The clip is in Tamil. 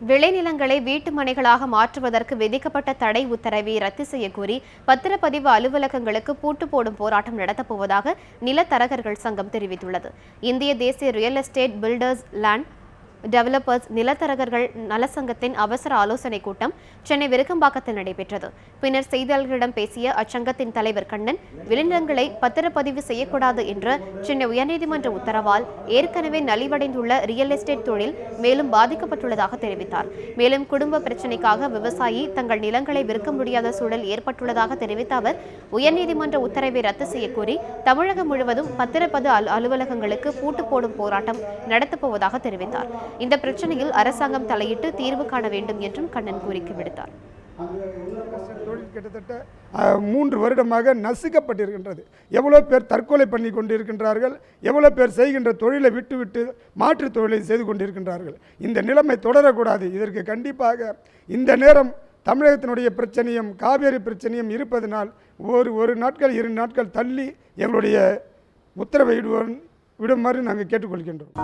விளைநிலங்களை வீட்டு மனைகளாக மாற்றுவதற்கு விதிக்கப்பட்ட தடை உத்தரவை ரத்து செய்ய கோரி பத்திரப்பதிவு அலுவலகங்களுக்கு பூட்டு போடும் போராட்டம் நடத்தப்போவதாக நிலத்தரகர்கள் சங்கம் தெரிவித்துள்ளது. இந்திய தேசிய real estate builders land developers நிலத்தரகர்கள் நலசங்கத்தின் அவசர ஆலோசனைக் கூட்டம் சென்னை விருக்கம்பாக்கத்தில் நடைபெற்றது. பின்னர் செய்தியாளர்களிடம் பேசிய அச்சங்கத்தின் தலைவர் கண்ணன் விளைநிலங்களை பத்திரப்பதிவு செய்யக்கூடாது என்ற சென்னை உயர்நீதிமன்ற உத்தரவால் ஏற்கனவே நலிவடைந்துள்ள ரியல் எஸ்டேட் தொழில் மேலும் பாதிக்கப்பட்டுள்ளதாக தெரிவித்தார். மேலும் குடும்ப பிரச்சினைக்காக விவசாயி தங்கள் நிலங்களை விற்க முடியாத சூழல் ஏற்பட்டுள்ளதாக தெரிவித்த அவர் உயர்நீதிமன்ற உத்தரவை ரத்து செய்யக்கோரி தமிழகம் முழுவதும் பத்திரப்பது அலு- அலுவலகங்களுக்கு பூட்டு போடும் போராட்டம் நடத்தப்போவதாக தெரிவித்தார். இந்த பிரச்சனையில் அரசாங்கம் தலையிட்டு தீர்வு காண வேண்டும் என்றும் கண்ணன் கோரிக்கை விடுத்தார். தொழில் கிட்டத்தட்ட மூன்று வருடமாக நசுக்கப்பட்டிருக்கின்றது. எவ்வளோ பேர் தற்கொலை பண்ணி கொண்டிருக்கின்றார்கள் எவ்வளோ பேர் செய்கின்ற தொழிலை விட்டுவிட்டு மாற்றுத் தொழிலை செய்து கொண்டிருக்கின்றார்கள். இந்த நிலைமை தொடரக்கூடாது. இதற்கு கண்டிப்பாக இந்த நேரம் தமிழகத்தினுடைய பிரச்சனையும் காவேரி பிரச்சனையும் இருப்பதனால் ஒரு ஒரு நாட்கள் இரு நாட்கள் தள்ளி எங்களுடைய உத்தரவை விடுமாறு நாங்கள் கேட்டுக்கொள்கின்றோம்.